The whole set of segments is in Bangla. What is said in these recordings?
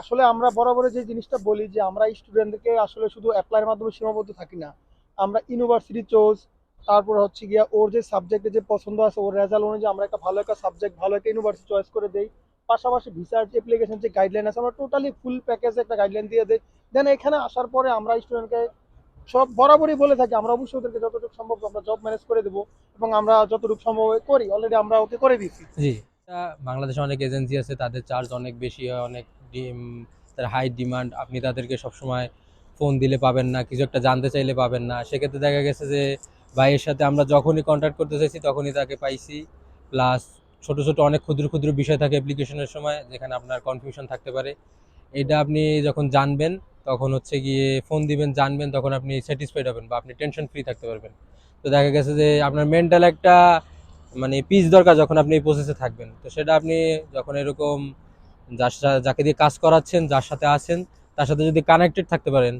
আসলে আমরা বরাবর যে জিনিসটা বলি যে আমরা স্টুডেন্টদেরকে আসলে শুধু অ্যাপ্লাইয়ের মাধ্যমে সীমাবদ্ধ থাকি না। আমরা ইউনিভার্সিটি চোজ তারপর হচ্ছে গিয়া ওর যে সাবজেক্টে যে পছন্দ আছে, ওর রেজাল্ট অনুযায়ী আমরা একটা ভালো একটা সাবজেক্ট ভালো একটা ইউনিভার্সিটি চয়েস করে দেই। পাশাপাশি ভিসা অ্যাপ্লিকেশন যে গাইডলাইন আছে, আমরা টোটালি ফুল প্যাকেজে একটা গাইডলাইন দিয়ে দিই। দেন এখানে আসার পরে আমরা স্টুডেন্টকে সব বরাবরই বলে থাকি, আমরা অবশ্যই ওদেরকে যতটুকু সম্ভব আমরা জব ম্যানেজ করে দেবো এবং আমরা যতটুকু সম্ভব করি অলরেডি আমরা ওকে করে দিচ্ছি বাংলাদেশে অনেক এজেন্সি আছে, তাদের চার্জ অনেক বেশি হয়, অনেক হাই ডিমান্ড আপনি তাদেরকে সবসময় ফোন দিলে পাবেন না, কিছু একটা জানতে চাইলে পাবেন না। সেক্ষেত্রে দেখা গেছে যে, ভাইয়ের সাথে আমরা যখনই কন্ট্যাক্ট করতে চাইছি, তখনই তাকে পাইছি। প্লাস ছোট ছোট অনেক ক্ষুদ্র ক্ষুদ্র বিষয় থাকে অ্যাপ্লিকেশনের সময়, যেখানে আপনার কনফিউশন থাকতে পারে। এটা আপনি যখন জানবেন, তখন হচ্ছে গিয়ে ফোন দিবেন, জানবেন, তখন আপনি স্যাটিসফাইড হবেন বা আপনি টেনশন ফ্রি থাকতে পারবেন। তো দেখা গেছে যে, আপনার মেন্টাল একটা মানে পিস দরকার যখন আপনি এই প্রসেসে থাকবেন। তো সেটা আপনি যখন এরকম যার যাকে দিয়ে কাজ করাচ্ছেন, যার সাথে আছেন, তার সাথে যদি কানেক্টেড থাকতে পারেন,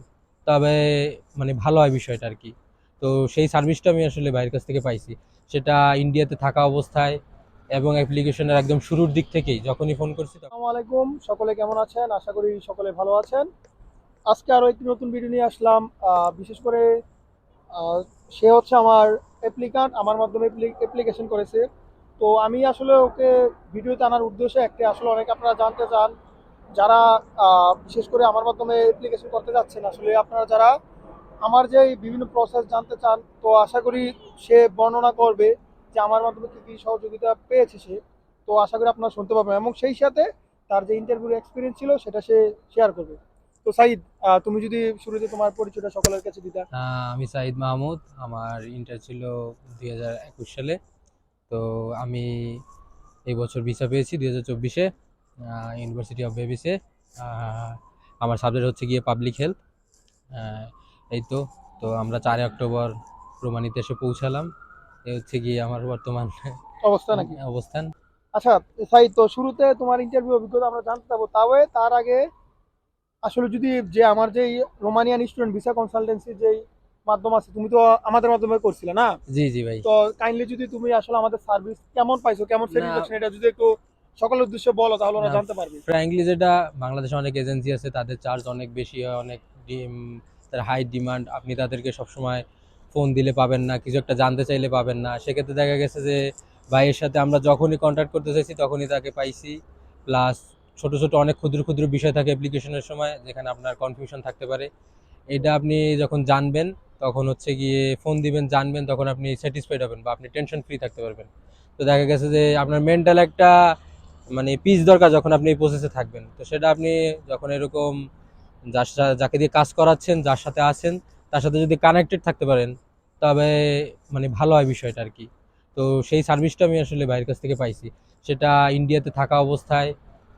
তবে মানে ভালো হয় বিষয়টা আর কি তো সেই সার্ভিসটা আমি আসলে ভাইয়ের কাছ থেকে পাইছি। সেটা ইন্ডিয়াতে থাকা অবস্থায় এবং অ্যাপ্লিকেশনের একদম শুরুর দিক থেকেই যখনই ফোন করছি আসসালামু আলাইকুম, সকলে কেমন আছেন? আশা করি সকলে ভালো আছেন। আজকে আরও একটি নতুন ভিডিও নিয়ে আসলাম। বিশেষ করে সে হচ্ছে আমার অ্যাপ্লিকান্ট আমার মাধ্যমে অ্যাপ্লিকেশন করেছে। তো আমি আসলে ওকে ভিডিওতে আনার উদ্দেশ্য একটি আসলে অনেকে আপনারা জানতে চান, যারা বিশেষ করে আমার মাধ্যমে অ্যাপ্লিকেশন করতে যাচ্ছেন, আসলে আপনারা যারা আমার যে বিভিন্ন প্রসেস জানতে চান, তো আশা করি সে বর্ণনা করবে যে আমার মাধ্যমে কী কী সহযোগিতা পেয়েছে সে। তো আশা করি আপনারা শুনতে পাবেন এবং সেই সাথে তার যে ইন্টারভিউ এক্সপিরিয়েন্স ছিল, সেটা সে শেয়ার করবে। তো সাইদ তুমি যদি শুরুতে তোমার পরিচয়টা সকলের কাছে দিতা। আমি সাইদ মাহমুদ, আমার ইন্টার ছিল দুই হাজার একুশ সালে। তো আমি এই বছর ভিসা পেয়েছি দু হাজার চব্বিশে ইউনিভার্সিটি অফ বেবিসে আমার সাবজেক্ট হচ্ছে গিয়ে পাবলিক হেলথ এই তো তো আমরা চারই অক্টোবর রোমানিতে এসে পৌঁছালাম। এই হচ্ছে গিয়ে আমার বর্তমান অবস্থা নাকি? অবস্থান। আচ্ছা সাইদ তো শুরুতে তোমার ইন্টারভিউ অভিজ্ঞতা আমরা জানতে পারব। তবে তার আগে আসলে যদি যে আমার যে রোমানিয়ান স্টুডেন্ট ভিসা কনসালটেন্সি যেই মাধ্যম আছে তুমি তো আমাদের মাধ্যমে করছিলে না? জি জি ভাই। তো কাইন্ডলি যদি তুমি আসলে আমাদের সার্ভিস কেমন পাইছো কেমন স্যাটিসফ্যাকশন এটা যদি একটু সকলের উদ্দেশ্যে বলো তাহলে ওরা জানতে পারবে। ফ্র্যাঙ্কলি যেটা বাংলাদেশে অনেক এজেন্সি আছে তাদের চার্জ অনেক বেশি হয় অনেক তার হাই ডিমান্ড আপনি তাদেরকে সবসময় ফোন দিলে পাবেন না কিছু একটা জানতে চাইলে পাবেন না। সেক্ষেত্রে দেখা গেছে যে ভাইয়ের সাথে আমরা যখনই কন্ট্যাক্ট করতে চাইছি তখনই তাকে পাইছি। প্লাস ছোট ছোট অনেক ক্ষুদ্র ক্ষুদ্র বিষয় থাকে অ্যাপ্লিকেশনের সময় যেখানে আপনার কনফিউশন থাকতে পারে। এটা আপনি যখন জানবেন তখন হচ্ছে গিয়ে ফোন দিবেন, জানবেন, তখন আপনি স্যাটিসফাইড হবেন বা আপনি টেনশন ফ্রি থাকতে পারবেন। তো দেখা গেছে যে আপনার মেন্টাল একটা মানে পিস দরকার যখন আপনি এই প্রসেসে থাকবেন। তো সেটা আপনি যখন এরকম যার যাকে দিয়ে কাজ করাচ্ছেন, যার সাথে আছেন, তার সাথে যদি কানেক্টেড থাকতে পারেন, তবে মানে ভালো হয় বিষয়টা আর কি। তো সেই সার্ভিসটা আমি আসলে বাইরের কাছ থেকে পাইছি। সেটা ইন্ডিয়াতে থাকা অবস্থায়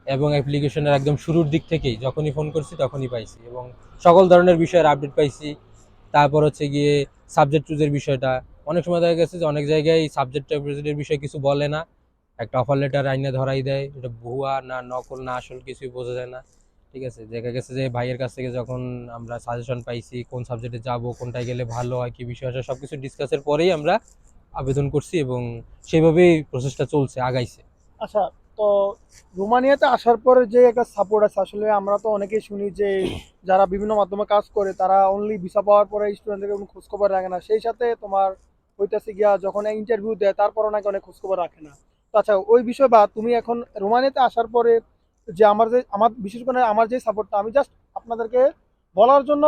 এবং অ্যাপ্লিকেশনের একদম শুরুর দিক থেকেই যখনই ফোন করছি তখনই পাইছি এবং সকল ধরনের বিষয়ের আপডেট পাইছি। তারপর হচ্ছে গিয়ে সাবজেক্ট চুজের বিষয়টা। অনেক সময় দেখা গেছে যে অনেক জায়গায় সাবজেক্ট এর বিষয়ে কিছু বলে না। একটা অফার লেটার আইনে ধরাই দেয়, এটা ভুয়া না নকল না আসল কিছুই বোঝা যায় না। ঠিক আছে, দেখা গেছে যে ভাইয়ের কাছ থেকে যখন আমরা সাজেশন পাইছি, কোন সাবজেক্টে যাব, কোনটায় গেলে ভালো হয়, কি বিষয় আছে সব কিছু ডিসকাসের পরেই আমরা আবেদন করছি এবং সেইভাবেই প্রসেসটা চলছে, আগাইছে। আচ্ছা তো রোমানিয়াতে আসার পরে যে একটা সাপোর্ট আছে, আসলে আমরা তো অনেকেই শুনি যে যারা বিভিন্ন মাধ্যমে কাজ করে, তারা অনলি ভিসা পাওয়ার পরে স্টুডেন্টদের কোনো খোঁজখবর রাখে না। সেই সাথে তোমার হইতেছে গিয়া যখন ইন্টারভিউ দেয়, তারপরও নাকি অনেক খোঁজখবর রাখে না। আচ্ছা ওই বিষয় বা তুমি এখন রোমানিয়াতে আসার পরে যে আমার যে, আমার, বিশেষ করে আমার যে সাপোর্টটা আমি জাস্ট আপনাদেরকে বলার জন্য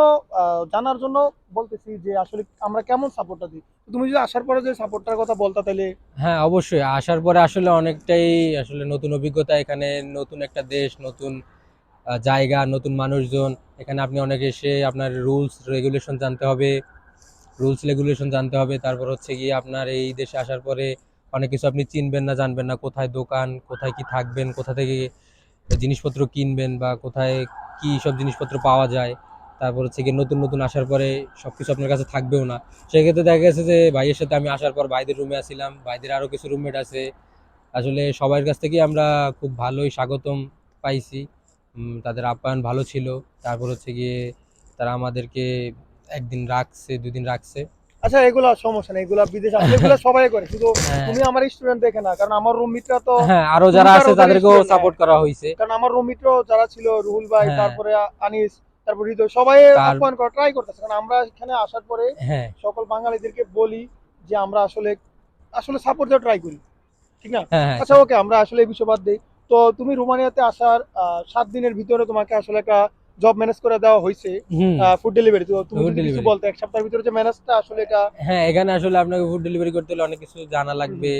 জানার জন্য বলতেছি যে আসলে আমরা কেমন সাপোর্টটা দিই। তুমি যদি আসার পরে যে সাপোর্টটার কথা বলতা তাহলে হ্যাঁ অবশ্যই। আসার পরে আসলে অনেকটাই আসলে নতুন অভিজ্ঞতা, এখানে নতুন একটা দেশ, নতুন জায়গা, নতুন মানুষজন। এখানে আপনি অনেক এসে আপনার রুলস রেগুলেশন জানতে হবে। রুলস রেগুলেশন জানতে হবে। তারপর হচ্ছে গিয়ে আপনার এই দেশে আসার পরে অনেক কিছু আপনি চিনবেন না, জানবেন না, কোথায় দোকান, কোথায় কি থাকবেন, কোথা থেকে জিনিসপত্র কিনবেন বা কোথায় কি সব জিনিসপত্র পাওয়া যায়। তারপর হচ্ছে গিয়ে নতুন নতুন আসার পরে সব কিছু আপনার কাছে থাকবেও না। সেক্ষেত্রে দেখা গেছে যে ভাইয়ের সাথে আমি আসার পর ভাইদের রুমে আসছিলাম ভাইদের আরও কিছু রুমমেট আছে। আসলে সবার কাছ থেকেই আমরা খুব ভালোই স্বাগতম পাইছি। তাদের আপ্যায়ন ভালো ছিল। তারপর হচ্ছে গিয়ে তারা আমাদেরকে একদিন রাখছে দুদিন রাখছে। আচ্ছা এগুলা সমস্যা নেই। এগুলা বিদেশ আসলে এগুলা সবাই করে। শুধু হ্যাঁ। তুমি আমার স্টুডেন্ট দেখে না কারণ আমার রুমমিটরা তো হ্যাঁ আরও যারা আছে তাদেরকেও সাপোর্ট করা হয়েছে। কারণ আমার রুমমিট্র যারা ছিল রুহুল ভাই হ্যাঁ। তারপরে আনিস তারপর হৃদয় সবাই আহ্বান করা ট্রাই করতেছে। কারণ আমরা এখানে আসার পরে হ্যাঁ। সকল বাঙালিদেরকে বলি যে আমরা আসলে আসলে সাপোর্ট দেওয়া ট্রাই করি। ঠিক না? হ্যাঁ হ্যাঁ আচ্ছা ওকে আমরা আসলে এই বিষয় বাদ দিই। তো তুমি রোমানিয়াতে আসার সাত দিনের ভিতরে তোমাকে আসলে একটা জব ম্যানেজ করে দেওয়া হয়েছে ফুড ডেলিভারি তো তুমি যদি কিছু বলতে এক সপ্তাহের ভিতরে যে ম্যানেজটা আসলে এটা হ্যাঁ এখানে আসলে আপনাকে ফুড ডেলিভারি করতে হলে অনেক কিছু জানা লাগবে।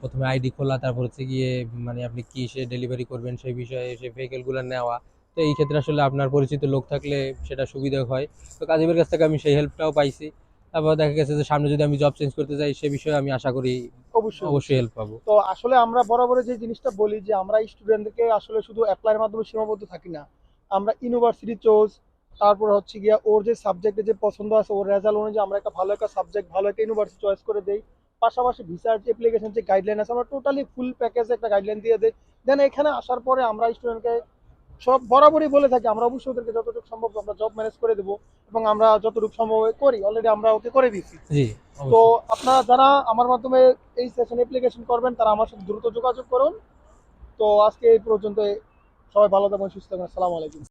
প্রথমে আইডি খোলা তারপর হচ্ছে গিয়ে মানে আপনি কি সে ডেলিভারি করবেন সেই বিষয়ে সেই ভেহিকেলগুলো নেওয়া। তো এই ক্ষেত্রে আসলে আপনার পরিচিত লোক থাকলে সেটা সুবিধা হয়। তো কাজীবের কাছ থেকে আমি সেই হেল্পটাও পাইছি। তারপর দেখা গেছে যে সামনে যদি আমি জব চেঞ্জ করতে যাই সে বিষয়ে আমি আশা করি অবশ্যই অবশ্যই। হেল্প পাবো। তো আসলে আমরা বরাবর যে জিনিসটা বলি যে আমরা স্টুডেন্টদেরকে আসলে শুধু অ্যাপ্লাইয়ের মাধ্যমে সীমাবদ্ধ থাকি না। আমরা ইউনিভার্সিটি চোজ তারপর হচ্ছে গিয়া ওর যে সাবজেক্টে যে পছন্দ আছে ওর রেজাল্ট অনুযায়ী আমরা একটা ভালো একটা সাবজেক্ট ভালো একটা ইউনিভার্সিটি চয়েস করে দেই। পাশাপাশি ভিসার যে অ্যাপ্লিকেশন যে গাইডলাইন আছে আমরা টোটালি ফুল প্যাকেজে একটা গাইডলাইন দিয়ে দেই। দেন এখানে আসার পরে আমরা স্টুডেন্টকে সব বরাবরই বলে থাকি আমরা অবশ্যই ওদেরকে যতটুকু সম্ভব আমরা জব ম্যানেজ করে দেবো এবং আমরা যতটুকু সম্ভব করি অলরেডি আমরা ওকে করে দিচ্ছি তো আপনারা যারা আমার মাধ্যমে এই সেশন অ্যাপ্লিকেশন করবেন তারা আমার সাথে দ্রুত যোগাযোগ করুন। তো আজকে এই পর্যন্ত সবাই ভালো থাকবেন সুস্থ থাকবেন আসসালামু আলাইকুম।